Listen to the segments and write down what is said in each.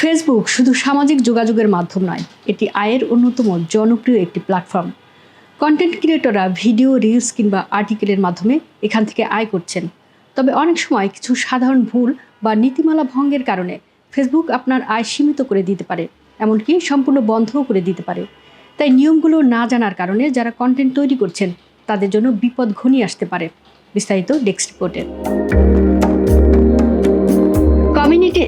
Facebook শুধু সামাজিক যোগাযোগের মাধ্যম নয়, এটি আয়ের অন্যতম জনপ্রিয় একটি প্ল্যাটফর্ম কন্টেন্ট ক্রিয়েটররা ভিডিও রিলস কিংবা আর্টিকেলের মাধ্যমে এখান থেকে আয় করছেন। তবে অনেক সময় কিছু সাধারণ ভুল বা নীতিমালা ভঙ্গের কারণে ফেসবুক আপনার আয় সীমিত করে দিতে পারে, এমনকি সম্পূর্ণ বন্ধও করে দিতে পারে। তাই নিয়মগুলো না জানার কারণে যারা কন্টেন্ট তৈরি করছেন, তাদের জন্য বিপদ ঘনিয়ে আসতে পারে। বিস্তারিত ডেস্ক রিপোর্টে।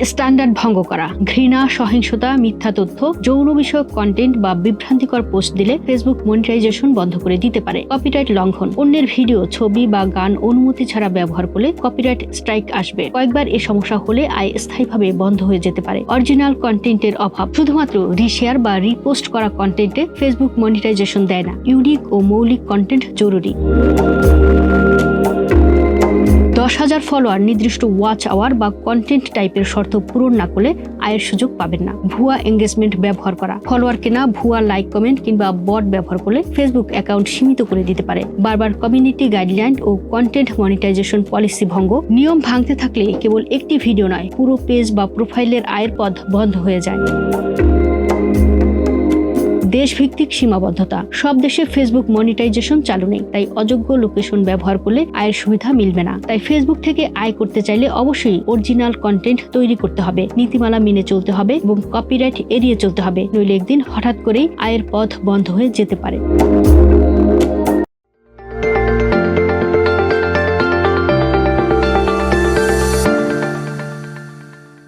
স্ট্যান্ডার্ড ভঙ্গ করা। ঘৃণা, সহিংসতা, মিথ্যা তথ্য, যৌন বিষয়ক কন্টেন্ট বা বিভ্রান্তিকর পোস্ট দিলে ফেসবুক মনিটাইজেশন বন্ধ করে দিতে পারে। কপিরাইট লঙ্ঘন। অন্যের ভিডিও ছবি বা গান অনুমতি ছাড়া ব্যবহার করলে কপিরাইট স্ট্রাইক আসবে। কয়েকবার এ সমস্যা হলে আয় স্থায়ীভাবে বন্ধ হয়ে যেতে পারে। অরিজিনাল কন্টেন্টের অভাব। শুধুমাত্র রিশেয়ার বা রিপোস্ট করা কন্টেন্টে ফেসবুক মনিটাইজেশন দেয় না। ইউনিক ও মৌলিক কন্টেন্ট জরুরি। দশ হাজার ফলোয়ার নির্দিষ্ট ওয়াচ আওয়ার বা কন্টেন্ট টাইপের শর্ত পূরণ না করলে আয়ের সুযোগ পাবেন না। ভুয়া এঙ্গেজমেন্ট ব্যবহার করা। ফলোয়ার কেনা ভুয়া লাইক কমেন্ট কিংবা বট ব্যবহার করলে ফেসবুক অ্যাকাউন্ট সীমিত করে দিতে পারে। বারবার কমিউনিটি গাইডলাইন ও কন্টেন্ট মনিটাইজেশন পলিসি ভঙ্গ। নিয়ম ভাঙতে থাকলে কেবল একটি ভিডিও নয়, পুরো পেজ বা প্রোফাইলের আয়ের পথ বন্ধ হয়ে যায়। দেশভিত্তিক সীমাবদ্ধতা। সব দেশে ফেসবুক মনিটাইজেশন চালু নেই, তাই অযোগ্য লোকেশন ব্যবহার করলে আয়ের সুবিধা মিলবে না। তাই ফেসবুক থেকে আয় করতে চাইলে অবশ্যই অরিজিনাল কন্টেন্ট তৈরি করতে হবে, নীতিমালা মেনে চলতে হবে এবং কপিরাইট এড়িয়ে চলতে হবে, নইলে একদিন হঠাৎ করেই আয়ের পথ বন্ধ হয়ে যেতে পারে।